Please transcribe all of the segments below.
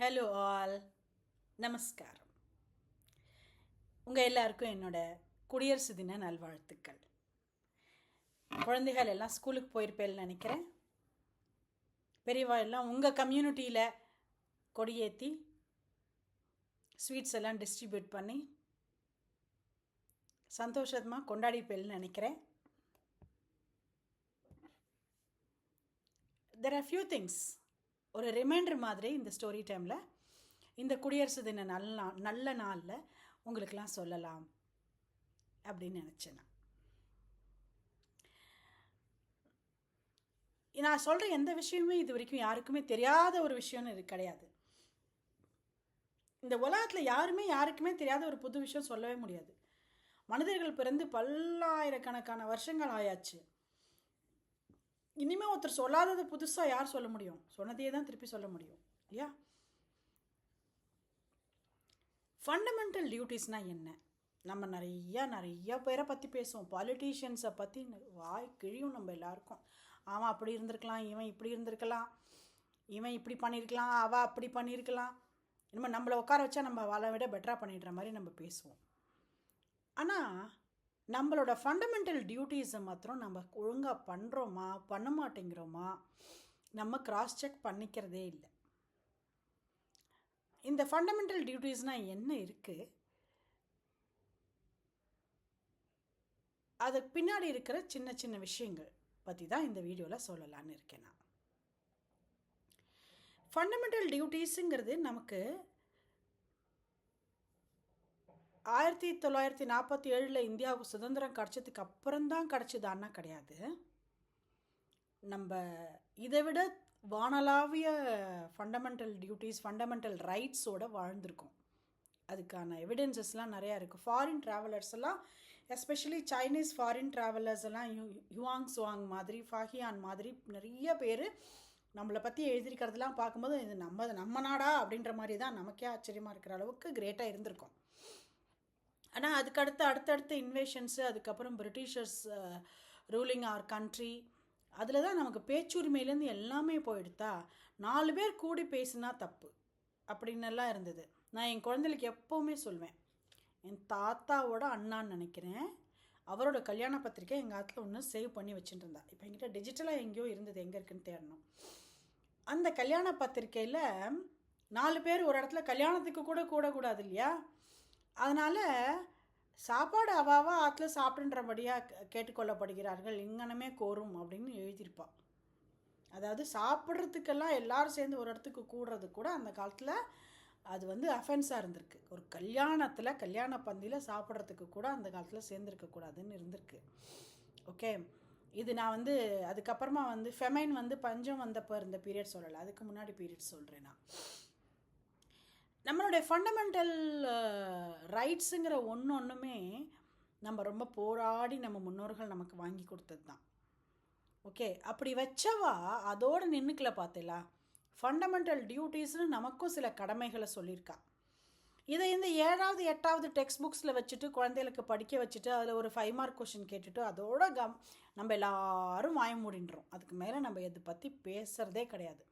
Hello all நமஸ்காரம். உங்கள் எல்லாருக்கும் என்னோட குடியரசு தின நல்வாழ்த்துக்கள். குழந்தைகள் எல்லாம் ஸ்கூலுக்கு போயிருப்பேன்னு நினைக்கிறேன். பெரியவா எல்லாம் உங்கள் கம்யூனிட்டியில் கொடியேற்றி ஸ்வீட்ஸ் எல்லாம் டிஸ்ட்ரிபியூட் பண்ணி சந்தோஷமாக கொண்டாடிப்பேன்னு நினைக்கிறேன். தெர் ஆர் ஃபியூ திங்ஸ் ஒரு ரிமைண்டர் மாதிரி இந்த ஸ்டோரி டைமில் இந்த குடியரசு தின நல்ல நாள் நல்ல நாளில் உங்களுக்கெல்லாம் சொல்லலாம் அப்படின்னு நினச்சேன் நான். நான் சொல்கிற எந்த விஷயமுமே இது வரைக்கும் யாருக்குமே தெரியாத ஒரு விஷயம்னு இது கிடையாது. இந்த உலகத்தில் யாருமே யாருக்குமே தெரியாத ஒரு புது விஷயம் சொல்லவே முடியாது. மனிதர்கள் பிறந்து பல்லாயிரக்கணக்கான வருஷங்கள் ஆயாச்சு. இனிமேல் ஒருத்தர் சொல்லாதது புதுசாக யார் சொல்ல முடியும்? சொன்னதையே தான் திருப்பி சொல்ல முடியும். இல்லையா? ஃபண்டமெண்டல் டியூட்டிஸ்னால் என்ன? நம்ம நிறையா நிறையா பேரை பற்றி பேசுவோம். பாலிட்டிஷியன்ஸை பற்றி வாய் கிழியும் நம்ம எல்லாருக்கும். அவன் அப்படி இருந்திருக்கலாம் இவன் இப்படி இருந்திருக்கலாம் இவன் இப்படி பண்ணியிருக்கலாம் அவள் அப்படி பண்ணியிருக்கலாம் இனிமேல் நம்மளை உட்கார வச்சா நம்ம அவளை விட பெட்டராக பண்ணிடுற மாதிரி நம்ம பேசுவோம். ஆனால் நம்மளோட ஃபண்டமெண்டல் டியூட்டிஸை மாத்திரம் நம்ம ஒழுங்காக பண்ணுறோமா பண்ண மாட்டேங்கிறோமா நம்ம கிராஸ் செக் பண்ணிக்கிறதே இல்லை. இந்த ஃபண்டமெண்டல் டியூட்டிஸ்னால் என்ன இருக்குது அதுக்கு பின்னாடி இருக்கிற சின்ன சின்ன விஷயங்கள் பற்றி தான் இந்த வீடியோவில் சொல்லலான்னு இருக்கேன் நான். ஃபண்டமெண்டல் டியூட்டிஸுங்கிறது நமக்கு ஆயிரத்தி தொள்ளாயிரத்தி நாற்பத்தி ஏழில் இந்தியாவுக்கு சுதந்திரம் கிடச்சதுக்கு அப்புறம்தான் கிடச்சிதான்னா கிடையாது. நம்ம இதை விட வானலாவிய ஃபண்டமெண்டல் டியூட்டிஸ் ஃபண்டமெண்டல் ரைட்ஸோட வாழ்ந்திருக்கோம். அதுக்கான எவிடென்சஸ்லாம் நிறையா இருக்குது ஃபாரின் ட்ராவலர்ஸ் எல்லாம் எஸ்பெஷலி சைனீஸ் ஃபாரின் ட்ராவலர்ஸ் எல்லாம் யு யுவாங் சுவாங் மாதிரி ஃபாஹியான் மாதிரி நிறைய பேர் நம்மளை பற்றி எழுதியிருக்கிறதெல்லாம் பார்க்கும்போது இது நம்ம நம்ம நாடா அப்படின்ற மாதிரி தான் நமக்கே ஆச்சரியமாக இருக்கிற அளவுக்கு கிரேட்டாக இருந்திருக்கோம். ஆனால் அதுக்கடுத்து அடுத்தடுத்த இன்வேஷன்ஸு அதுக்கப்புறம் பிரிட்டிஷர்ஸ் ரூலிங் ஆர் கண்ட்ரி அதில் தான் நமக்கு பேச்சுரிமையிலேருந்து எல்லாமே போயிடுதா நாலு பேர் கூடி பேசுனா தப்பு அப்படின்னெல்லாம் இருந்தது. நான் என் குழந்தைகளுக்கு எப்போவுமே சொல்வேன் என் தாத்தாவோட அண்ணான்னு நினைக்கிறேன் அவரோட கல்யாண பத்திரிக்கை எங்கள் ஆற்றுல ஒன்று சேவ் பண்ணி வச்சுட்டு இருந்தா இப்போ என்கிட்ட டிஜிட்டலாக எங்கேயோ இருந்தது எங்கே இருக்குன்னு தேடணும். அந்த கல்யாண பத்திரிக்கையில் நாலு பேர் ஒரு இடத்துல கல்யாணத்துக்கு கூட கூடக்கூடாது இல்லையா? அதனால் சாப்பாடு அவாவா ஆற்றுல சாப்பிடுன்றபடியாக கேட்டுக்கொள்ளப்படுகிறார்கள். இங்கனமே கோரும் அப்படின்னு எழுதியிருப்பான் அதாவது சாப்பிட்றதுக்கெல்லாம் எல்லாரும் சேர்ந்து ஒரு இடத்துக்கு கூடுறது கூட அந்த காலத்தில் அது வந்து அஃபென்ஸாக இருந்திருக்கு. ஒரு கல்யாணத்தில் கல்யாண பந்தியில் சாப்பிட்றதுக்கு கூட அந்த காலத்தில் சேர்ந்துருக்கக்கூடாதுன்னு இருந்திருக்கு. ஓகே? இது நான் வந்து அதுக்கப்புறமா வந்து ஃபெமைன் வந்து பஞ்சம் வந்தப்போ இருந்த பீரியட் சொல்லலை. அதுக்கு முன்னாடி பீரியட் சொல்கிறேன் நான். நம்மளுடைய ஃபண்டமெண்டல் ரைட்ஸுங்கிற ஒன்று ஒன்றுமே நம்ம ரொம்ப போராடி நம்ம முன்னோர்கள் நமக்கு வாங்கி கொடுத்தது தான் ஓகே அப்படி வச்சவா அதோடு நின்றுக்கல பார்த்தீங்களா ஃபண்டமெண்டல் டியூட்டீஸ்னு நமக்கும் சில கடமைகளை சொல்லியிருக்கா. இதை இந்த ஏழாவது எட்டாவது டெக்ஸ்ட் புக்ஸில் வச்சுட்டு குழந்தைகளுக்கு படிக்க வச்சுட்டு அதில் ஒரு ஃபைவ் மார்க் கொஷின் கேட்டுட்டு அதோட கம் நம்ம எல்லாரும் வாய மூடின்றோம். அதுக்கு மேலே நம்ம இதை பற்றி பேசுகிறதே கிடையாது.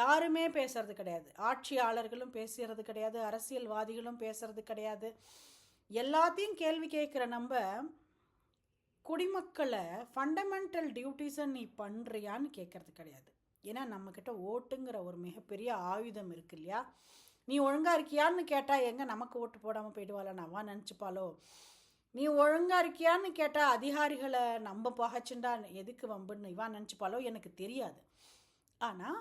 யாருமே பேசுறது கிடையாது. ஆட்சியாளர்களும் பேசுறது கிடையாது. அரசியல்வாதிகளும் பேசுறது கிடையாது. எல்லாத்தையும் கேள்வி கேட்குற நம்ம குடிமக்களை ஃபண்டமெண்டல் டியூட்டிஸை நீ பண்ணுறியான்னு கேட்கறது கிடையாது. ஏன்னா நம்மக்கிட்ட ஓட்டுங்கிற ஒரு மிகப்பெரிய ஆயுதம் இருக்கு இல்லையா? நீ ஒழுங்காக இருக்கியான்னு கேட்டால் எங்கே நமக்கு ஓட்டு போடாமல் போயிடுவாளா? நவா நினச்சிப்பாளோ? நீ ஒழுங்காக இருக்கியான்னு கேட்டால் அதிகாரிகளை நம்ம பகச்சுண்டா எதுக்கு வம்புன்னு இவா நினச்சிப்பாளோ? எனக்கு தெரியாது. ஆனால்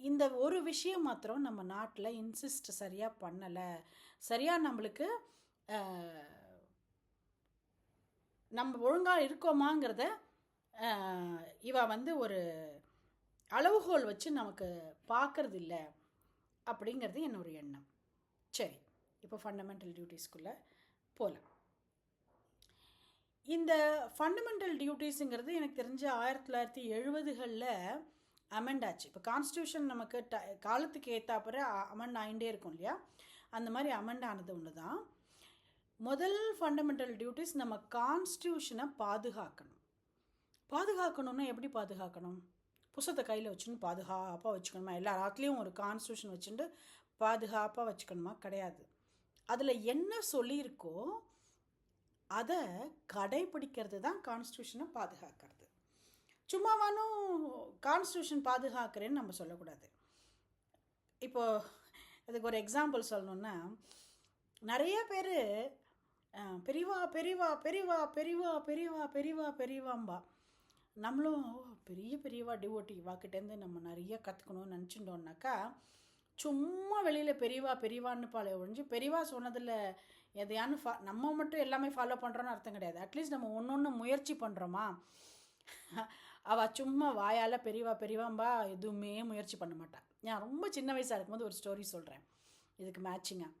இந்த ஒரு விஷயம் மாத்திரம் நம்ம நாட்டில் இன்சிஸ்ட் சரியாக பண்ணலை. சரியாக நம்மளுக்கு நம்ம ஒழுங்காக இருக்கோமாங்கிறத இவ வந்து ஒரு அளவுகோல் வச்சு நமக்கு பார்க்கறது இல்லை அப்படிங்கிறது என்னோட எண்ணம். சரி இப்போ ஃபண்டமெண்டல் டியூட்டிஸ்குள்ளே போகலாம் இந்த ஃபண்டமெண்டல் டியூட்டிஸுங்கிறது எனக்கு தெரிஞ்ச ஆயிரத்தி தொள்ளாயிரத்தி எழுபதுகளில் அமெண்ட் ஆச்சு. இப்போ கான்ஸ்டியூஷன் நமக்கு ட காலத்துக்கு ஏற்றாப்புற அமெண்ட் ஆகிட்டே இருக்கும் இல்லையா? அந்த மாதிரி அமெண்ட் ஆனது ஒன்று தான் முதல் ஃபண்டமெண்டல் டியூட்டிஸ் நம்ம கான்ஸ்டியூஷனை பாதுகாக்கணும். பாதுகாக்கணும்னா எப்படி பாதுகாக்கணும்? புஸ்தத்தை கையில் வச்சுன்னு பாதுகாப்பாக வச்சுக்கணுமா? எல்லா ராத்துலேயும் ஒரு கான்ஸ்டியூஷன் வச்சுட்டு பாதுகாப்பாக வச்சுக்கணுமா? கிடையாது. அதில் என்ன சொல்லியிருக்கோ அதை கடைபிடிக்கிறது தான் கான்ஸ்டியூஷனை பாதுகாக்கிறது. சும்மாவானும் கான்ஸ்டியூஷன் பாதுகாக்கிறேன்னு நம்ம சொல்லக்கூடாது. இப்போது அதுக்கு ஒரு எக்ஸாம்பிள் சொல்லணுன்னா நிறைய பேர் பெரியவா பெரியவா பெரியவா பெரியவா பெரியவா பெரியவா பெரியவாம்பா நம்மளும் பெரிய பெரியவா டிவோட்டி வாக்கிட்டேருந்து நம்ம நிறைய கற்றுக்கணும்னு நினச்சிட்டோம்னாக்கா சும்மா வெளியில் பெரியவா பெரியவான்னு பாலை ஒழிஞ்சு பெரியவா சொன்னதில் எதையானு ஃபா நம்ம மட்டும் எல்லாமே ஃபாலோ பண்ணுறோன்னு அர்த்தம் கிடையாது. அட்லீஸ்ட் நம்ம ஒன்று ஒன்று முயற்சி பண்ணுறோமா அவள் சும்மா வாயால் பெரியவா பெரியவாம்பா எதுவுமே முயற்சி பண்ண மாட்டாள் நான் ரொம்ப சின்ன வயசாக இருக்கும்போது ஒரு ஸ்டோரி சொல்கிறேன் இதுக்கு மேட்சிங்காக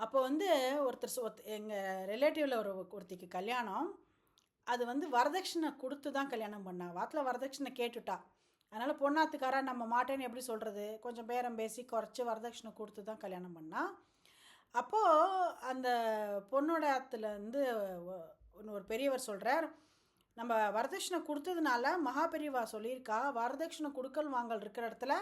அப்போ வந்து ஒருத்தர் எங்கள் ரிலேட்டிவில் ஒரு ஒருத்திக்கு கல்யாணம். அது வந்து வரதட்சணை கொடுத்து தான் கல்யாணம் பண்ணா. வாத்தில் வரதட்சணை கேட்டுட்டா. அதனால் பொண்ணாத்துக்காரா நம்ம மாட்டேன்னு எப்படி சொல்கிறது கொஞ்சம் பேரம் பேசி குறைச்சி வரதட்சணை கொடுத்து தான் கல்யாணம் பண்ணா. அப்போது அந்த பொண்ணோட ஆத்துலேருந்து ஒரு பெரியவர் சொல்கிறார் நம்ம வரதட்சணை கொடுத்ததுனால மகாபெரிவா சொல்லியிருக்கா வரதட்சணை கொடுக்கல் வாங்கல் இருக்கிற இடத்துல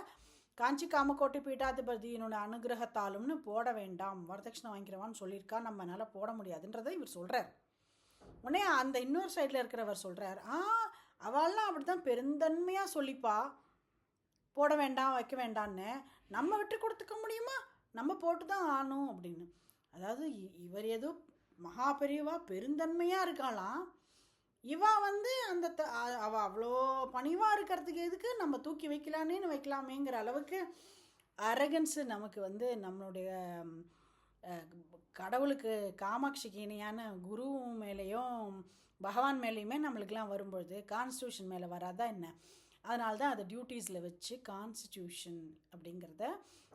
காஞ்சி காமக்கோட்டை பீட்டாதிபதியினோட அனுகிரகத்தாலும்னு போட வேண்டாம் வரதட்சணை வாங்கிக்கிறவான்னு சொல்லியிருக்கா நம்மளால் போட முடியாதுன்றதை இவர் சொல்கிறார் உடனே அந்த இன்னொரு சைடில் இருக்கிறவர் சொல்கிறார் ஆ அவள்லாம் அப்படி தான் பெருந்தன்மையாக சொல்லிப்பா போட வேண்டாம் வைக்க வேண்டான்னு நம்ம விட்டு கொடுத்துக்க முடியுமா? நம்ம போட்டு தான் ஆணும் அப்படின்னு. அதாவது இ- இவர் ஏதோ மகாபெரியவா பெருந்தன்மையாக இருக்காளாம் இவா வந்து அந்த த- அவள் அவ அவ்வளோ பணிவாக இருக்கிறதுக்கு எதுக்கு? நம்ம தூக்கி வைக்கலான்னு வைக்கலாமேங்கிற அளவுக்கு அரகன்ஸு நமக்கு வந்து நம்மளுடைய கடவுளுக்கு காமாட்சிக்கு இணையான குரு மேலேயும் பகவான் மேலேயுமே நம்மளுக்கெல்லாம் வரும்பொழுது கான்ஸ்டியூஷன் மேலே வராதா என்ன? அதனால தான் அதை டியூட்டீஸில் வச்சு கான்ஸ்டியூஷன் அப்படிங்கிறத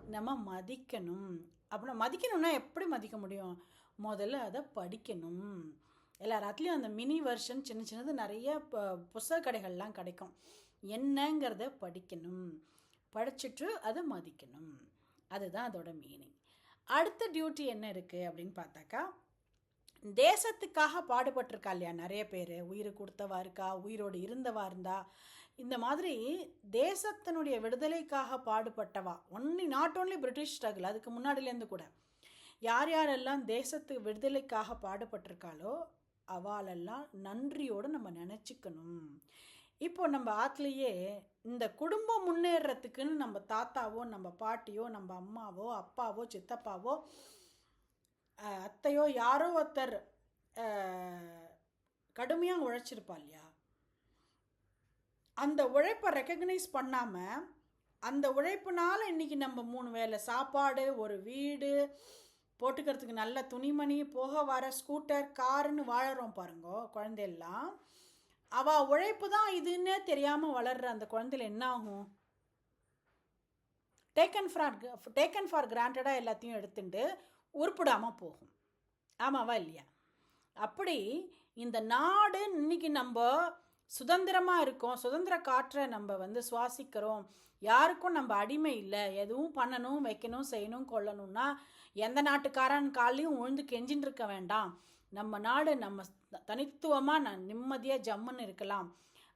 நம்ம மதிக்கணும். அப்படின்னா மதிக்கணும்னா எப்படி மதிக்க முடியும்? முதல்ல அதை படிக்கணும். எல்லா ராத்துலேயும் அந்த மினி வெர்ஷன் சின்ன சின்னது நிறைய இப்போ புஸ்தக கடைகள்லாம் கிடைக்கும். என்னங்கிறத படிக்கணும். படிச்சுட்டு அதை மதிக்கணும். அதுதான் அதோட மீனிங் அடுத்த டியூட்டி என்ன இருக்குது அப்படின்னு பார்த்தாக்கா தேசத்துக்காக பாடுபட்டிருக்கா இல்லையா நிறைய பேர்? உயிரை கொடுத்தவா இருக்கா? உயிரோடு இருந்தவா இருந்தா? இந்த மாதிரி தேசத்தினுடைய விடுதலைக்காக பாடுபட்டவா? Only not only British struggle அதுக்கு முன்னாடிலேருந்து கூட. யார் யாரெல்லாம் தேசத்து விடுதலைக்காக பாடுபட்டிருக்காளோ அவாலெல்லாம் நன்றியோடு நம்ம நினச்சிக்கணும். இப்போ நம்ம ஆத்துலேயே இந்த குடும்பம் முன்னேறத்துக்குன்னு நம்ம தாத்தாவோ நம்ம பாட்டியோ நம்ம அம்மாவோ அப்பாவோ சித்தப்பாவோ அத்தையோ யாரோ ஒருத்தர் கடுமையாக உழைச்சிருப்பா இல்லையா? அந்த உழைப்பை ரெக்கக்னைஸ் பண்ணாமல் அந்த உழைப்புனால் இன்னைக்கு நம்ம மூணு வேளை சாப்பாடு ஒரு வீடு போட்டுக்கிறதுக்கு நல்ல துணிமணி போக வர ஸ்கூட்டர் காருன்னு வாழறோம் பாருங்க குழந்தையெல்லாம். அவ உழைப்பு தான் இதுன்னே தெரியாமல் வளர்ற அந்த குழந்தையில என்ன ஆகும்? டேக்கன் ஃபார் டேக்கன் ஃபார் கிராண்டடாக எல்லாத்தையும் எடுத்துட்டு உருப்பிடாமல் போகும். ஆமாவா இல்லையா? அப்படி இந்த நாடு இன்னைக்கு நம்ம சுதந்திரமாக இருக்கோம் சுதந்திர காற்றை நம்ம வந்து சுவாசிக்கிறோம். யாருக்கும் நம்ம அடிமை இல்லை. எதுவும் பண்ணணும் வைக்கணும் செய்யணும் கொள்ளணும்னா எந்த நாட்டுக்காரன் காலையும் உழுந்து கெஞ்சின்னு இருக்க வேண்டாம். நம்ம நாடு நம்ம தனித்துவமாக நான் நிம்மதியாக ஜம்முன்னு இருக்கலாம்.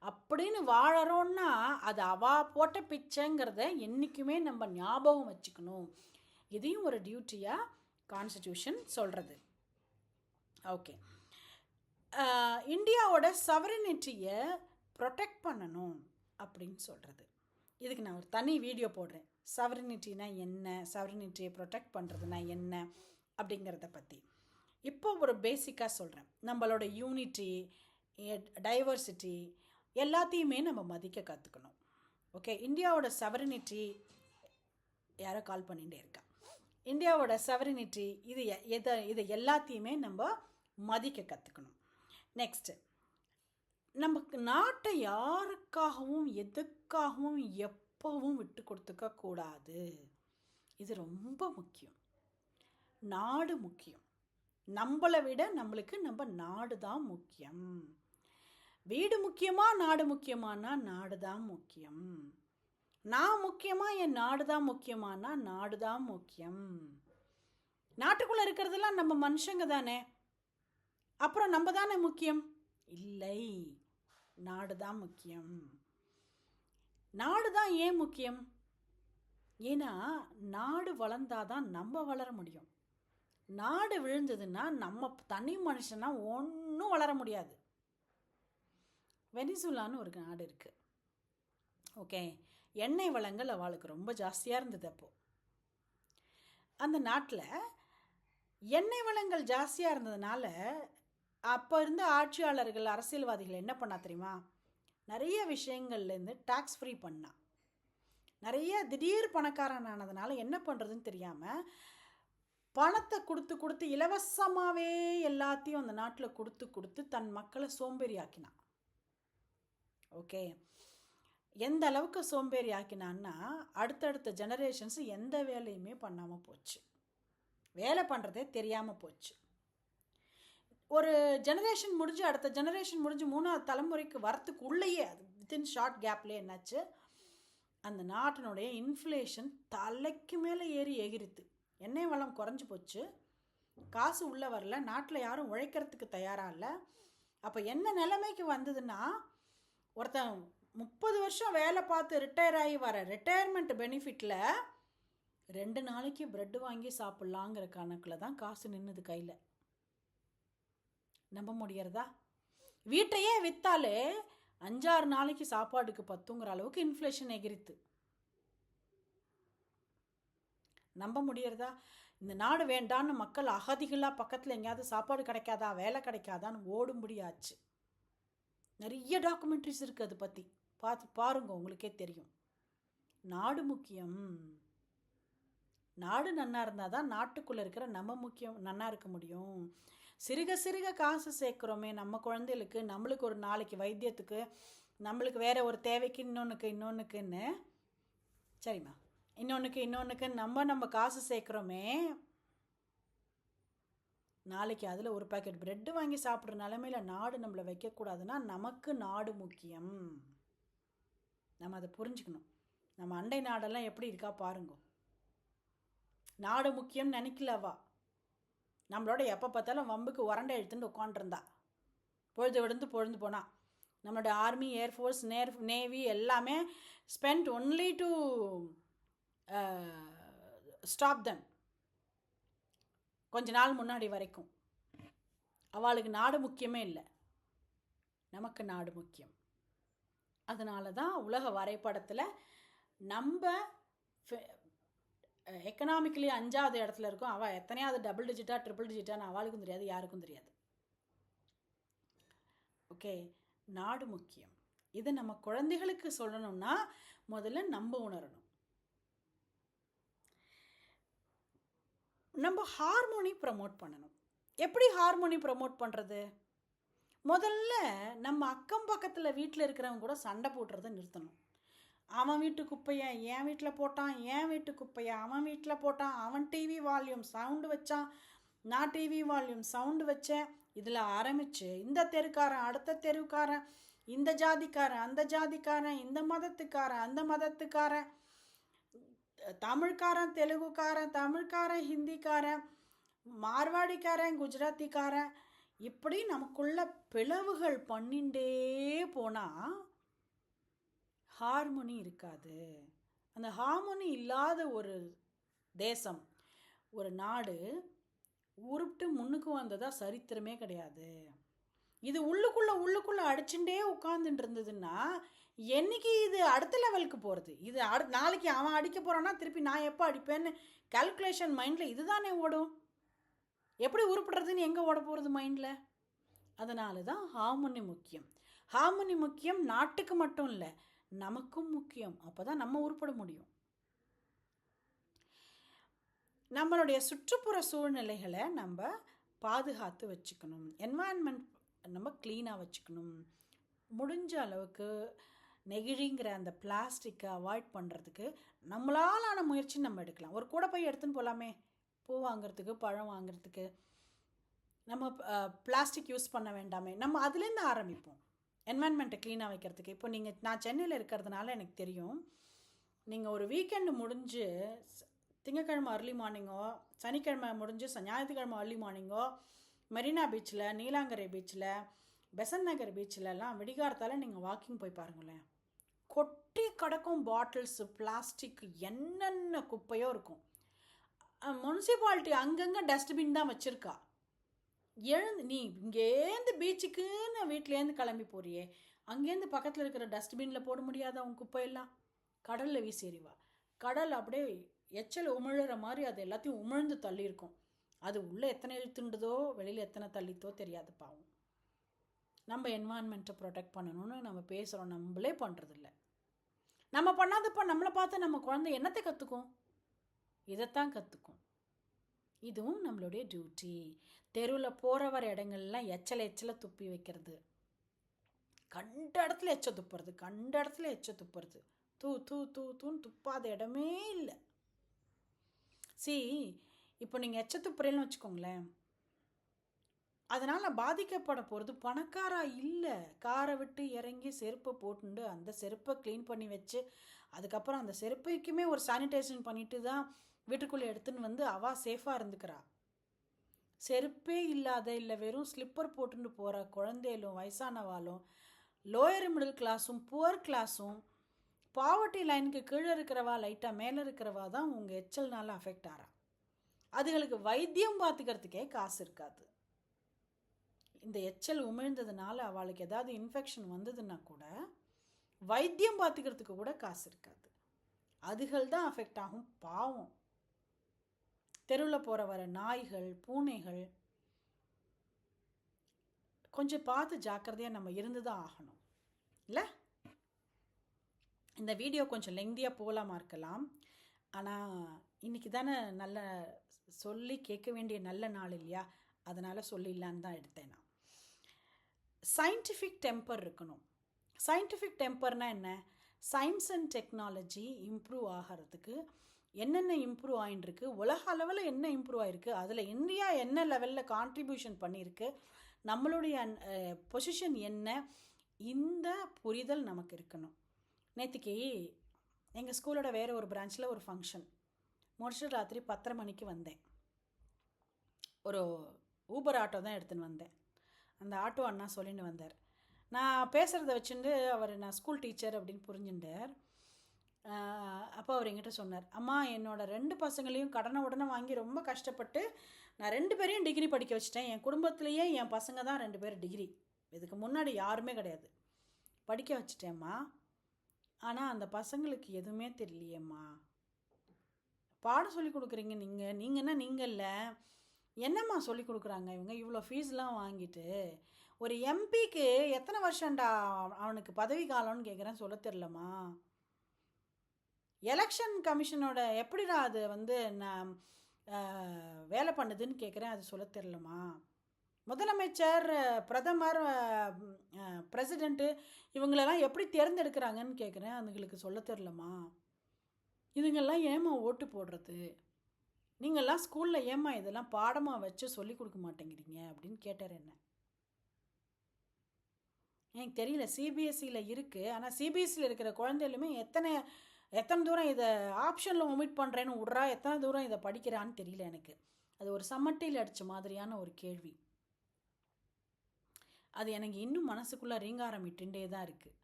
அப்படின்னு வாழறோன்னா அது அவா போட்ட பிச்சைங்கிறத என்றைக்குமே நம்ம ஞாபகம் வச்சுக்கணும். இதையும் ஒரு டியூட்டியாக கான்ஸ்டியூஷன் சொல்கிறது ஓகே. இந்தியாவோட சவரனிட்டியை ப்ரொடெக்ட் பண்ணணும் அப்படின்னு சொல்கிறது இதுக்கு நான் ஒரு தனி வீடியோ போடுறேன். சவரனிட்டினா என்ன? சவரனிட்டியை ப்ரொடெக்ட் பண்ணுறதுனா என்ன? அப்படிங்கிறத பற்றி இப்போ ஒரு பேசிக்காக சொல்கிறேன் நம்மளோட யூனிட்டி டைவர்சிட்டி எல்லாத்தையுமே நம்ம மதிக்க கற்றுக்கணும் ஓகே இந்தியாவோட சவரனிட்டி யாரோ கால் பண்ணிகிட்டே இருக்கா. இந்தியாவோட சவரனிட்டி இது எதை இது எல்லாத்தையுமே நம்ம மதிக்க கற்றுக்கணும் நெக்ஸ்ட்டு நமக்கு நாட்டை யாருக்காகவும் எதுக்காகவும் எப்பவும் விட்டு கொடுத்துக்க கூடாது. இது ரொம்ப முக்கியம். நாடு முக்கியம். நம்மளை விட நம்மளுக்கு நம்ம நாடு தான் முக்கியம். வீடு முக்கியமா நாடு முக்கியமானா நாடு தான் முக்கியம். நான் முக்கியமா என் நாடு தான் முக்கியமானா நாடு தான் முக்கியம். நாட்டுக்குள்ளே இருக்கிறதெல்லாம் நம்ம மனுஷங்க தானே. அப்புறம் நம்ம தானே முக்கியம்? இல்லை. நாடு தான் முக்கியம். நாடு தான் ஏன் முக்கியம்? ஏன்னா நாடு வளர்ந்தாதான் நம்ம வளர முடியும். நாடு விழுந்ததுன்னா நம்ம தனி மனுஷனா ஒன்றும் வளர முடியாது. வெனிசுலான்னு ஒரு நாடு இருக்குது ஓகே? எண்ணெய் வளங்கள் அவளுக்கு ரொம்ப ஜாஸ்தியாக இருந்தது அப்போது அந்த நாட்டில் எண்ணெய் வளங்கள் ஜாஸ்தியாக இருந்ததுனால அப்போ இருந்த ஆட்சியாளர்கள் அரசியல்வாதிகள் என்ன பண்ணா தெரியுமா? நிறைய விஷயங்கள்லேருந்து டேக்ஸ் ஃப்ரீ பண்ணா. நிறைய திடீர் பணக்காரன் ஆனதுனால என்ன பண்ணுறதுன்னு தெரியாமல் பணத்தை கொடுத்து கொடுத்து இலவசமாகவே எல்லாத்தையும் அந்த நாட்டில் கொடுத்து கொடுத்து தன் மக்களை சோம்பேறி ஆக்கினான் ஓகே எந்த அளவுக்கு சோம்பேறி ஆக்கினான்னா அடுத்தடுத்த ஜெனரேஷன்ஸ் எந்த வேலையுமே பண்ணாமல் போச்சு. வேலை பண்ணுறதே தெரியாமல் போச்சு. ஒரு ஜெனரேஷன் முடிஞ்சு அடுத்த ஜெனரேஷன் முடிஞ்சு மூணாவது தலைமுறைக்கு வரத்துக்கு உள்ளேயே அது வித்தின் ஷார்ட் கேப்லேயே என்னாச்சு? அந்த நாட்டினுடைய இன்ஃப்ளேஷன் தலைக்கு மேலே ஏறி எகிரித்து. எண்ணெய் வளம் குறைஞ்சி போச்சு. காசு உள்ளே வரல. நாட்டில் யாரும் உழைக்கிறதுக்கு தயாராக இல்லை. அப்போ என்ன நிலைமைக்கு வந்ததுன்னா ஒருத்தன் முப்பது வருஷம் வேலை பார்த்து ரிட்டையர் ஆகி வர ரிட்டையர்மெண்ட் பெனிஃபிட்டில் ரெண்டு நாளைக்கு ப்ரெட்டு வாங்கி சாப்பிட்லாங்கிற கணக்கில் தான் காசு நின்றுது கையில். நம்ப முடியறதா? வீட்டையே விற்றாலே அஞ்சாறு நாளைக்கு சாப்பாடுக்கு பத்துங்கிற அளவுக்கு இன்ஃப்ளேஷன் எகிரித்து. நம்ப முடியறதா? இந்த நாடு வேண்டான்னு மக்கள் அகதிகளாக பக்கத்தில் எங்கேயாவது சாப்பாடு கிடைக்காதா வேலை கிடைக்காதான்னு ஓடும்படியாச்சு. நிறைய டாக்குமெண்ட்ரிஸ் இருக்குது அதை பற்றி பார்த்து பாருங்க உங்களுக்கே தெரியும். நாடு முக்கியம். நாடு நன்னா இருந்தால் தான் நாட்டுக்குள்ளே இருக்கிற நம்ம முக்கியம் நன்னா இருக்க முடியும். சிறுக சிறுக காசு சேர்க்குறோமே நம்ம குழந்தைகளுக்கு நம்மளுக்கு ஒரு நாளைக்கு வைத்தியத்துக்கு நம்மளுக்கு வேறு ஒரு தேவைக்கு இன்னொன்றுக்கு இன்னொன்றுக்குன்னு சரிம்மா. இன்னொன்றுக்கு இன்னொன்றுக்கு நம்ம நம்ம காசு சேர்க்குறோமே. நாளைக்கு அதில் ஒரு பாக்கெட் ப்ரெட்டு வாங்கி சாப்பிட்ற நிலமையில நாடு நம்மளை வைக்கக்கூடாதுன்னா நமக்கு நாடு முக்கியம். நம்ம அதை புரிஞ்சுக்கணும். நம்ம அண்டை நாடெல்லாம் எப்படி இருக்கா பாருங்க. நாடு முக்கியம் நினைக்கலவா? நம்மளோட எப்போ பார்த்தாலும் வம்புக்கு உரண்டை எடுத்துட்டு உட்காண்டிருந்தா பொழுது விழுந்து பொழுது போனால் நம்மளோட ஆர்மி ஏர்ஃபோர்ஸ் நேர் நேவி எல்லாமே spend only to stop them கொஞ்ச நாள் முன்னாடி வரைக்கும். அவளுக்கு நாடு முக்கியமே இல்லை. நமக்கு நாடு முக்கியம். அதனால தான் உலக வரைபடத்தில் நம்ம எக்கனாமிக்கலி அஞ்சாவது இடத்துல இருக்கும். அவள் எத்தனையாவது டபுள் டிஜிட்டா ட்ரிபிள் டிஜிட்டான்னு அவளுக்கும் தெரியாது யாருக்கும் தெரியாது. ஓகே நாடு முக்கியம். இதை நம்ம குழந்தைகளுக்கு சொல்லணும்னா முதல்ல நம்ம உணரணும். நம்ம ஹார்மோனி ப்ரமோட் பண்ணணும். எப்படி ஹார்மோனி ப்ரமோட் பண்ணுறது முதல்ல நம்ம அக்கம் பக்கத்தில் வீட்டில் இருக்கிறவங்க கூட சண்டை போட்டுறதை நிறுத்தணும். அவன் வீட்டு குப்பையை என் வீட்டில் போட்டான் என் வீட்டு குப்பையை அவன் வீட்டில் போட்டான். அவன் டிவி வால்யூம் சவுண்டு வச்சான். நான் டிவி வால்யூம் சவுண்டு வச்சேன். இதில் ஆரம்பித்து இந்த தெருக்காரன் அடுத்த தெருக்காரன் இந்த ஜாதிக்காரன் அந்த ஜாதிக்காரன் இந்த மதத்துக்காரன் அந்த மதத்துக்காரன் தமிழ்காரன் தெலுங்குக்காரன் தமிழ்காரன் ஹிந்திக்காரன் மார்வாடிக்காரன் குஜராத்திக்காரன் இப்படி நமக்குள்ள பிளவுகள் பண்ணிண்டே போனால் ஹார்மோனி இருக்காது. அந்த ஹார்மோனி இல்லாத ஒரு தேசம் ஒரு நாடு உருப்பிட்டு முன்னுக்கு வந்ததா சரித்திரமே கிடையாது. இது உள்ளுக்குள்ளே உள்ளுக்குள்ளே அடிச்சுட்டே உட்காந்துட்டு இருந்ததுன்னா என்னைக்கு இது அடுத்த லெவலுக்கு போகிறது இது அடு நாளைக்கு அவன் அடிக்க போகிறான்னா திருப்பி நான் எப்போ அடிப்பேன்னு கால்குலேஷன் மைண்டில் இதுதானே ஓடும். எப்படி உருப்பிடுறதுன்னு எங்கே ஓட போகிறது மைண்டில் அதனால தான் ஹார்மோனி முக்கியம். ஹார்மோனி முக்கியம் நாட்டுக்கு மட்டும் இல்லை நமக்கும் முக்கியம். அப்போ தான் நம்ம உருப்பட முடியும். நம்மளுடைய சுற்றுப்புற சூழ்நிலைகளை நம்ம பாதுகாத்து வச்சுக்கணும். என்வாயன்மெண்ட் நம்ம க்ளீனாக வச்சுக்கணும். முடிஞ்ச அளவுக்கு நெகிழிங்கிற அந்த பிளாஸ்டிக்கை அவாய்ட் பண்ணுறதுக்கு நம்மளாலான முயற்சி நம்ம எடுக்கலாம். ஒரு கூட போய் எடுத்துன்னு போகலாமே பூ வாங்குறதுக்கு பழம் வாங்குறதுக்கு. நம்ம பிளாஸ்டிக் யூஸ் பண்ண வேண்டாமே. நம்ம அதுலேருந்து ஆரம்பிப்போம். என்வரன்மெண்ட்டை க்ளீனாக வைக்கிறதுக்கு. இப்போ நீங்கள் நான் சென்னையில் இருக்கிறதுனால எனக்கு தெரியும். நீங்கள் ஒரு வீக்கெண்டு முடிஞ்சு திங்கக்கிழமை அர்லி மார்னிங்கோ சனிக்கிழமை முடிஞ்சு ஞாயிற்றுக்கிழமை அர்லி மார்னிங்கோ மெரினா பீச்சில் நீலாங்கரை பீச்சில் பெசன் நகர் பீச்சிலலாம் விடிகாரத்தால் நீங்கள் வாக்கிங் போய் பாருங்களேன். கொட்டி கிடக்கும் பாட்டில்ஸு பிளாஸ்டிக் என்னென்ன குப்பையோ இருக்கும். முனிசிபாலிட்டி அங்கங்கே டஸ்ட்பின் தான் வச்சுருக்கா. எழுந்து நீ இங்கேருந்து பீச்சுக்குன்னு வீட்டிலேருந்து கிளம்பி போறியே. அங்கேருந்து பக்கத்தில் இருக்கிற டஸ்ட்பினில் போட முடியாதா உன் குப்பையெல்லாம்? கடலில் வீசி எறிவா கடல் அப்படியே எச்சல் உமிழற மாதிரி அது எல்லாத்தையும் உமிழ்ந்து தள்ளியிருக்கும். அது உள்ளே எத்தனை இழுத்துண்டுதோ வெளியில் எத்தனை தள்ளித்தோ தெரியாது பாவம். நம்ம என்வாயன்மெண்ட்டை ப்ரொடெக்ட் பண்ணணும்னு நம்ம பேசுகிறோம் நம்மளே பண்ணுறதில்ல நம்ம பண்ணாதப்போ நம்மளை பார்த்து நம்ம குழந்தை என்னத்தை கற்றுக்கும் இதைத்தான் கற்றுக்கும் இதுவும் நம்மளுடைய டியூட்டி தெருவில் போகிற வர இடங்கள்லாம் எச்சல எச்சல துப்பி வைக்கிறது. கண்ட இடத்துல எச்ச துப்புறது கண்ட இடத்துல எச்ச துப்புறது. தூ தூ தூ தூன்னு துப்பாத இடமே இல்லை. சி இப்போ நீங்கள் எச்ச துப்புறேன்னு வச்சுக்கோங்களேன். அதனால் பாதிக்கப்பட போகிறது பணக்காரா இல்லை. காரை விட்டு இறங்கி செருப்பை போட்டுண்டு அந்த செருப்பை க்ளீன் பண்ணி வச்சு அதுக்கப்புறம் அந்த செருப்பைக்குமே ஒரு சானிடைசேஷன் பண்ணிட்டு தான் வீட்டுக்குள்ளே எடுத்துன்னு வந்து அவா சேஃபாக இருந்துக்கிறா. செருப்பே இல்லாத இல்லை வெறும் ஸ்லிப்பர் போட்டுட்டு போகிற குழந்தைகளும் வயசானவாளும் லோயர் மிடில் கிளாஸும் புவர் கிளாஸும் பாவர்ட்டி லைனுக்கு கீழே இருக்கிறவா லைட்டாக மேலே இருக்கிறவா தான் உங்கள் எச்சல்னால அஃபெக்ட் ஆகிறா அதுகளுக்கு வைத்தியம் பார்த்துக்கிறதுக்கே காசு இருக்காது. இந்த எச்சல் உமிழ்ந்ததுனால அவளுக்கு ஏதாவது இன்ஃபெக்ஷன் வந்ததுன்னா கூட வைத்தியம் பார்த்துக்கிறதுக்கு கூட காசு இருக்காது. அதுகள் தான் அஃபெக்ட் ஆகும் பாவம். தெருவில் போகிற வர நாய்கள் பூனைகள் கொஞ்சம் பார்த்து ஜாக்கிரதையாக நம்ம இருந்து தான் ஆகணும். இல்லை? இந்த வீடியோ கொஞ்சம் லெங்தியாக போகலாமா இருக்கலாம். ஆனால் இன்றைக்கி தானே நல்ல சொல்லி கேட்க வேண்டிய நல்ல நாள் இல்லையா? அதனால் சொல்லிடலான்னு தான் எடுத்தேன் நான். சயின்டிஃபிக் டெம்பர் இருக்கணும். சயின்டிஃபிக் டெம்பர்னால் என்ன? சயின்ஸ் அண்ட் டெக்னாலஜி இம்ப்ரூவ் ஆகிறதுக்கு என்னென்ன இம்ப்ரூவ் ஆகிட்டுருக்கு உலக அளவில் என்ன இம்ப்ரூவ் ஆகிருக்கு அதில் இந்தியா என்ன லெவலில் கான்ட்ரிபியூஷன் பண்ணியிருக்கு நம்மளுடைய பொசிஷன் என்ன இந்த புரிதல் நமக்கு இருக்கணும். நேற்றுக்கு எங்கள் ஸ்கூலோட வேறு ஒரு பிரான்ச்சில் ஒரு ஃபங்க்ஷன் முடிச்சுட்டு ராத்திரி பத்தரை மணிக்கு வந்தேன். ஒரு ஊபர் ஆட்டோ தான் எடுத்துன்னு வந்தேன். அந்த ஆட்டோ அண்ணா சொல்லிட்டு வந்தார். நான் பேசுகிறத வச்சுட்டு அவர் நான் ஸ்கூல் டீச்சர் அப்படின்னு புரிஞ்சுட்டார் அப்போ அவர் என்கிட்ட சொன்னார் அம்மா என்னோட ரெண்டு பசங்களையும் கடனை உடனே வாங்கி ரொம்ப கஷ்டப்பட்டு நான் ரெண்டு பேரையும் டிகிரி படிக்க வச்சிட்டேன். என் குடும்பத்துலேயே என் பசங்க தான் ரெண்டு பேர் டிகிரி இதுக்கு முன்னாடி யாருமே கிடையாது. படிக்க வச்சிட்டேம்மா. ஆனால் அந்த பசங்களுக்கு எதுவுமே தெரியலையேம்மா. பாடம் சொல்லி கொடுக்குறீங்க நீங்கள் நீங்கள் என்ன நீங்கள் இல்லை. என்னம்மா சொல்லி கொடுக்குறாங்க? இவங்க இவ்வளோ ஃபீஸ்லாம் வாங்கிட்டு. ஒரு எம்பிக்கு எத்தனை வருஷம்டா அவனுக்கு பதவி காலம்னு கேட்குறேன் சொல்ல தெரிலம்மா எலெக்ஷன் கமிஷனோட எப்படிடா அது வந்து நான் வேலை பண்ணுதுன்னு கேட்குறேன் அது சொல்ல தெரிலம்மா முதலமைச்சர் பிரதமர் பிரசிடெண்ட்டு இவங்களெல்லாம் எப்படி தேர்ந்தெடுக்கிறாங்கன்னு கேட்குறேன் அதுங்களுக்கு சொல்ல தெரிலம்மா இதுங்கெல்லாம் ஏமா ஓட்டு போடுறது? நீங்கள்லாம் ஸ்கூலில் ஏமா இதெல்லாம் பாடமாக வச்சு சொல்லி கொடுக்க மாட்டேங்கிறீங்க? அப்படின்னு கேட்டார் என்ன? எனக்கு தெரியல சிபிஎஸ்சியில் இருக்குது ஆனால் சிபிஎஸ்சியில் இருக்கிற குழந்தைகளுமே எத்தனை எத்தனை தூரம் இதை ஆப்ஷனில் ஒமிட் பண்ணுறேன்னு விட்றா எத்தனை தூரம் இதை படிக்கிறான்னு தெரியல எனக்கு. அது ஒரு சம்மட்டையில் அடித்த மாதிரியான ஒரு கேள்வி. அது எனக்கு இன்னும் மனசுக்குள்ளே ரீங்காரம் இட்டுண்டே தான் இருக்குது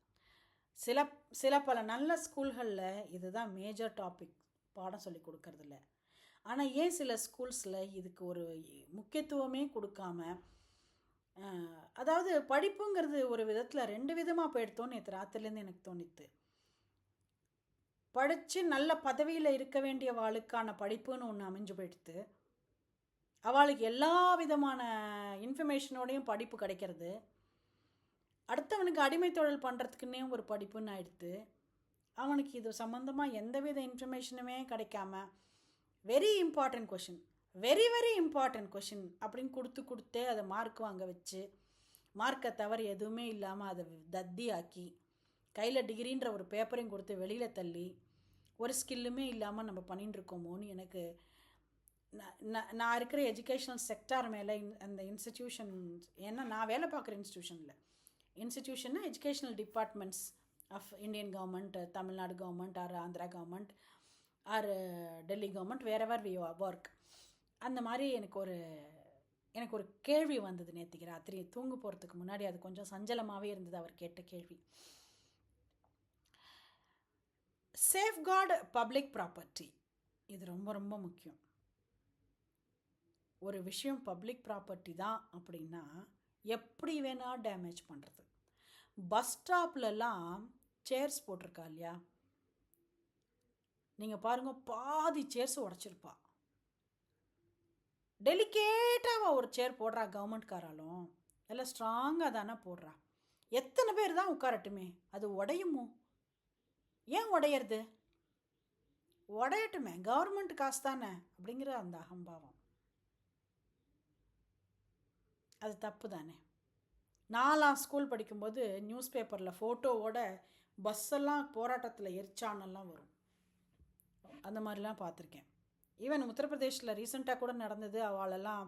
சில சில பல நல்ல ஸ்கூல்களில் இதுதான் மேஜர் டாபிக் பாடம் சொல்லி கொடுக்கறதில்ல. ஆனால் ஏன் சில ஸ்கூல்ஸில் இதுக்கு ஒரு முக்கியத்துவமே கொடுக்காம அதாவது படிப்புங்கிறது ஒரு விதத்தில் ரெண்டு விதமாக போயிடுத்தோன்னு நேற்று ராத்திரிலேருந்து எனக்கு தோணித்து. படித்து நல்ல பதவியில் இருக்க வேண்டிய வாளுக்கான படிப்புன்னு ஒன்று அமைஞ்சு போயிடுத்து. அவளுக்கு எல்லா விதமான இன்ஃபர்மேஷனோடையும் படிப்பு கிடைக்கிறது. அடுத்தவனுக்கு அடிமை தொழில் பண்ணுறதுக்குன்னே ஒரு படிப்புன்னு ஆயிடுத்து. அவனுக்கு இது சம்மந்தமாக எந்தவித இன்ஃபர்மேஷனுமே கிடைக்காம very important question very very important question அப்படின்னு கொடுத்து கொடுத்தே அதை மார்க் வாங்க வச்சு மார்க்கை தவிர எதுவுமே இல்லாமல் அதை தத்தி ஆக்கி கையில் டிகிரின்ற ஒரு பேப்பரையும் கொடுத்து வெளியில் தள்ளி ஒரு ஸ்கில்லுமே இல்லாமல் நம்ம பண்ணிட்டு இருக்கோமோன்னு எனக்கு நான் இருக்கிற எஜுகேஷ்னல் செக்டார் மேலே அந்த இன்ஸ்டிடியூஷன் ஏன்னா நான் வேலை பார்க்குற இன்ஸ்டியூஷனில் இன்ஸ்டிடியூஷன்னா educational departments of Indian government Tamil Nadu government or Andhra government or Delhi government wherever we work அந்த மாதிரி எனக்கு ஒரு எனக்கு ஒரு கேள்வி வந்தது நேற்றுக்கு ராத்திரி. தூங்க போகிறதுக்கு முன்னாடி அது கொஞ்சம் சஞ்சலமாகவே இருந்தது அவர் கேட்ட கேள்வி. சேஃப்கார்டு பப்ளிக் ப்ராப்பர்ட்டி இது ரொம்ப ரொம்ப முக்கியம். ஒரு விஷயம் பப்ளிக் ப்ராப்பர்ட்டி தான் அப்படின்னா எப்படி வேணால் டேமேஜ் பண்ணுறது பஸ் ஸ்டாப்லலாம் சேர்ஸ் போட்டிருக்கா இல்லையா? நீங்கள் பாருங்கள் பாதி சேர்ஸ் உடச்சிருப்பா. டெலிகேட்டாக ஒரு சேர் போடுறா கவர்மெண்ட்காராலும் எல்லாம் ஸ்ட்ராங்காக தானே போடுறா. எத்தனை பேர் தான் உட்காரட்டுமே? அது உடையுமோ? ஏன் உடையிறது? உடையட்டுமே கவர்மெண்ட் காசு தானே அப்படிங்கிற அந்த அகம்பாவம். அது தப்பு தானே நாலாம் ஸ்கூல் படிக்கும்போது நியூஸ் பேப்பரில் ஃபோட்டோவோட பஸ்ஸெல்லாம் போராட்டத்தில் எரிச்சானெல்லாம் வரும். அந்த மாதிரிலாம் பார்த்துருக்கேன். ஈவன் உத்தரப்பிரதேஷில் ரீசெண்டாக கூட நடந்தது அவளெல்லாம்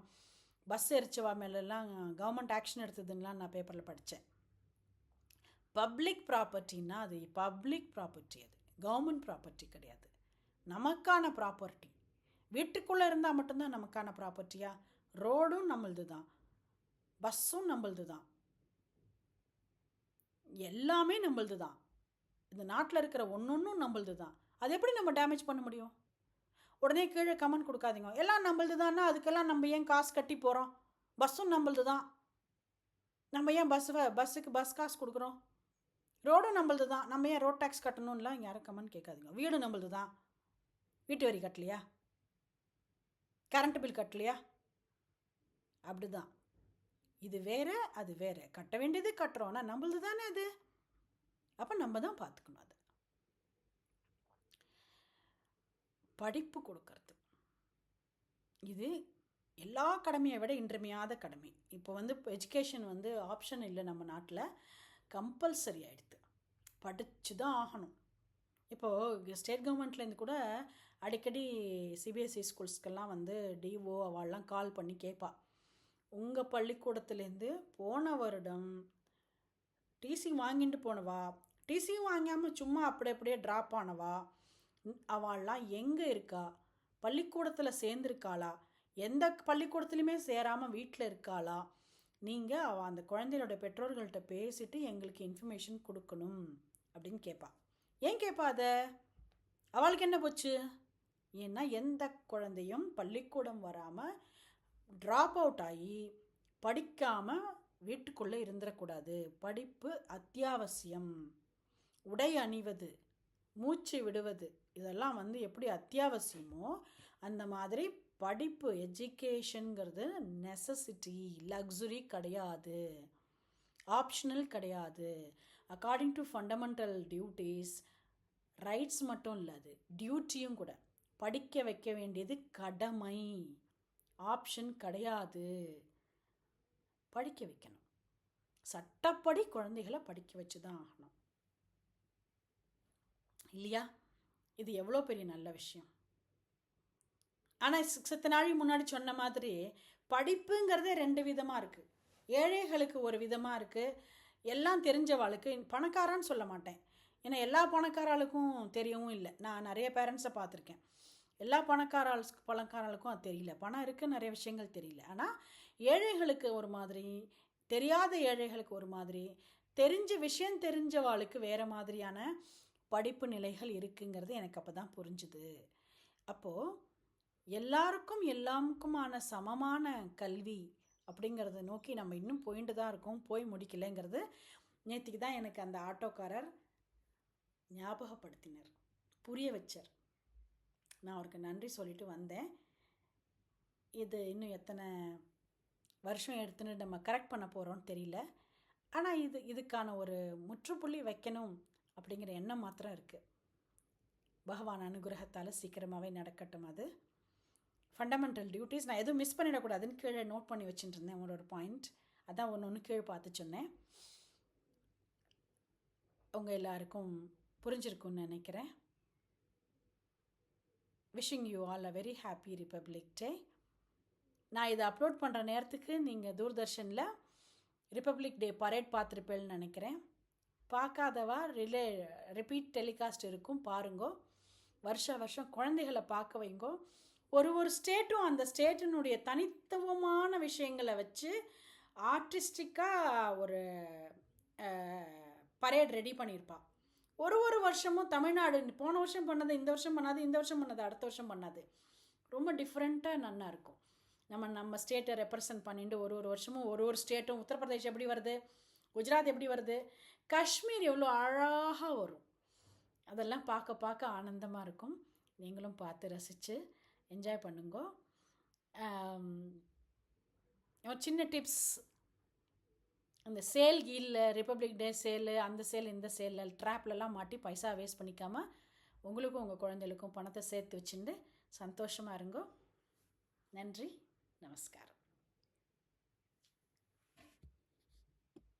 பஸ் எரிச்சவா மேலெல்லாம் கவர்மெண்ட் ஆக்ஷன் எடுத்ததுன்னெலாம் நான் பேப்பரில் படித்தேன் பப்ளிக் ப்ராப்பர்ட்டின்னா அது பப்ளிக் ப்ராப்பர்ட்டி அது. கவர்மெண்ட் ப்ராப்பர்ட்டி கிடையாது. நமக்கான ப்ராப்பர்ட்டி. வீட்டுக்குள்ளே இருந்தால் மட்டும்தான் நமக்கான ப்ராப்பர்ட்டியா? ரோடும் நம்மளது தான். பஸ்ஸும் நம்மளது தான். எல்லாமே நம்மளது தான். இந்த நாட்டில் இருக்கிற ஒன்று ஒன்றும் நம்மளது தான். அது எப்படி நம்ம டேமேஜ் பண்ண முடியும்? உடனே கீழே கமெண்ட் கொடுக்காதீங்க. எல்லாம் நம்மளது தான்னா அதுக்கெல்லாம் நம்ம ஏன் காசு கட்டி போகிறோம் பஸ்ஸும் நம்மளது தான். நம்ம ஏன் பஸ் பஸ்ஸுக்கு பஸ் காசு கொடுக்குறோம்? ரோடும் நம்மளது தான். நம்ம ஏன் ரோட் டேக்ஸ் கட்டணும்லாம் யாரும் கமெண்ட் கேட்காதுங்க. வீடு நம்மளது தான். வீட்டு வரி கட்டலையா? Current bill கட்டலையா? அப்படி தான் இது வேறு அது வேறு. கட்ட வேண்டியது கட்டுறோம். ஆனால் நம்மளது தானே அது? அப்போ நம்ம தான் பார்த்துக்கணும் அது. படிப்பு கொடுக்கறது. இது எல்லா கடமையை விட இன்றியமையாத கடமை. இப்போ வந்து எஜுகேஷன் வந்து ஆப்ஷன் இல்லை நம்ம நாட்டில். கம்பல்சரி ஆகிடுது படித்து தான் ஆகணும். இப்போது ஸ்டேட் கவர்மெண்ட்லேருந்து கூட அடிக்கடி சிபிஎஸ்சி ஸ்கூல்ஸ்க்கெல்லாம் வந்து டிஓ அவள்லாம் கால் பண்ணி கேட்பா உங்கள் பள்ளிக்கூடத்துலேருந்து போன வருடம் டிசி வாங்கிட்டு போனவா? டிசியும் வாங்காமல் சும்மா அப்படி அப்படியே ட்ராப் ஆனவா? அவள்லாம் எங்கே இருக்கா? பள்ளிக்கூடத்தில் சேர்ந்துருக்காளா? எந்த பள்ளிக்கூடத்துலையுமே சேராமல் வீட்டில் இருக்காளா? நீங்கள் அவள் அந்த குழந்தையோட பெற்றோர்கள்ட்ட பேசிட்டு எங்களுக்கு இன்ஃபர்மேஷன் கொடுக்கணும் அப்படின்னு கேட்பா ஏன் கேட்பா அதை? அவளுக்கு என்ன போச்சு? ஏன்னா எந்த குழந்தையும் பள்ளிக்கூடம் வராமல் ட்ராப் அவுட் ஆகி படிக்காமல் வீட்டுக்குள்ளே இருந்துடக்கூடாது படிப்பு அத்தியாவசியம். உடை அணிவது மூச்சு விடுவது இதெல்லாம் வந்து எப்படி அத்தியாவசியமோ அந்த மாதிரி படிப்பு எஜுகேஷனுங்கிறது நெசசிட்டி லக்ஸுரி கிடையாது. ஆப்ஷனல் கிடையாது. According to fundamental duties rights மட்டும் இல்லை அது. டியூட்டியும் கூட. படிக்க வைக்க வேண்டியது கடமை. ஆப்ஷன் கிடையாது. படிக்க வைக்கணும். சட்டப்படி குழந்தைகளை படிக்க வச்சு தான் ஆகணும். இல்லையா? இது எவ்வளோ பெரிய நல்ல விஷயம். ஆனால் சித்த நாளைக்கு முன்னாடி சொன்ன மாதிரி படிப்புங்கிறதே ரெண்டு விதமாக இருக்குது ஏழைகளுக்கு ஒரு விதமாக இருக்குது எல்லாம் தெரிஞ்சவாளுக்கு பணக்காரான்னு சொல்ல மாட்டேன். ஏன்னா எல்லா பணக்காராளுக்கும் தெரியவும் இல்லை. நான் நிறைய பேரண்ட்ஸை பார்த்துருக்கேன். எல்லா பணக்காரால் பணக்காரர்களுக்கும் அது தெரியல. பணம் இருக்குது நிறைய விஷயங்கள் தெரியல. ஆனால் ஏழைகளுக்கு ஒரு மாதிரி தெரியாத ஏழைகளுக்கு ஒரு மாதிரி தெரிஞ்ச விஷயம் தெரிஞ்சவாளுக்கு வேறு மாதிரியான படிப்பு நிலைகள் இருக்குங்கிறது எனக்கு அப்போ தான் புரிஞ்சுது. அப்போது எல்லாருக்கும் எல்லாமுக்குமான சமமான கல்வி அப்படிங்கிறத நோக்கி நம்ம இன்னும் போயிட்டு தான் இருக்கோம் போய் முடிக்கலைங்கிறது நேற்றுக்கு தான் எனக்கு அந்த ஆட்டோக்காரர் ஞாபகப்படுத்தினர் புரிய வச்சார். நான் அவருக்கு நன்றி சொல்லிட்டு வந்தேன். இது இன்னும் எத்தனை வருஷம் எடுத்துன்னு நம்ம கரெக்ட் பண்ண போகிறோம்னு தெரியல. ஆனால் இது இதுக்கான ஒரு முற்றுப்புள்ளி வைக்கணும் அப்படிங்கிற எண்ணம் மாத்திரம் இருக்குது பகவான் அனுகிரகத்தால் சீக்கிரமாகவே நடக்கட்டும் அது. ஃபண்டமெண்டல் டியூட்டிஸ் நான் எதுவும் மிஸ் பண்ணிடக்கூடாதுன்னு கீழே நோட் பண்ணி வச்சுட்டு இருந்தேன் உங்களோட பாயிண்ட் அதான் ஒன்று ஒன்று கீழே பார்த்து சொன்னேன். உங்கள் எல்லாருக்கும் புரிஞ்சிருக்கும்னு நினைக்கிறேன். Wishing you all a very happy republic day நான் இதை அப்லோட் பண்ணுற நேரத்துக்கு நீங்கள் தூர்தர்ஷனில் ரிப்பப்ளிக் டே பரேட் பார்த்துருப்பேன்னு நினைக்கிறேன். பார்க்காதவா ரிலே ரிப்பீட் டெலிகாஸ்ட் இருக்கும் பாருங்கோ. வருஷ வருஷம் குழந்தைகளை பார்க்க வைங்கோ. ஒரு ஒரு ஸ்டேட்டும் அந்த ஸ்டேட்டினுடைய தனித்துவமான விஷயங்களை வச்சு ஆர்டிஸ்டிக்காக ஒரு பரேட் ரெடி பண்ணியிருப்பாள் ஒரு ஒரு வருஷமும் தமிழ்நாடு போன வருஷம் பண்ணது இந்த வருஷம் பண்ணாது இந்த வருஷம் பண்ணது அடுத்த வருஷம் பண்ணாது. ரொம்ப டிஃப்ரெண்ட்டாக நல்லா இருக்கும். நம்ம நம்ம ஸ்டேட்டை ரெப்ரசன்ட் பண்ணிட்டு ஒரு ஒரு வருஷமும் ஒரு ஒரு ஸ்டேட்டும் உத்தரப்பிரதேஷ் எப்படி வருது? குஜராத் எப்படி வருது? காஷ்மீர் எவ்வளோ அழகாக வரும். அதெல்லாம் பார்க்க பார்க்க ஆனந்தமாக இருக்கும். நீங்களும் பார்த்து ரசித்து என்ஜாய் பண்ணுங்கோ. ஒரு சின்ன டிப்ஸ் அந்த சேல் கீழில் ரிப்பப்ளிக் டே சேலு அந்த சேல் இந்த சேலில் ட்ராப்லலாம் மாட்டி பைசா வேஸ்ட் பண்ணிக்காமல் உங்களுக்கும் உங்கள் குழந்தைகளுக்கும் பணத்தை சேர்த்து வச்சுட்டு சந்தோஷமாக இருங்கோ. நன்றி நமஸ்காரம்.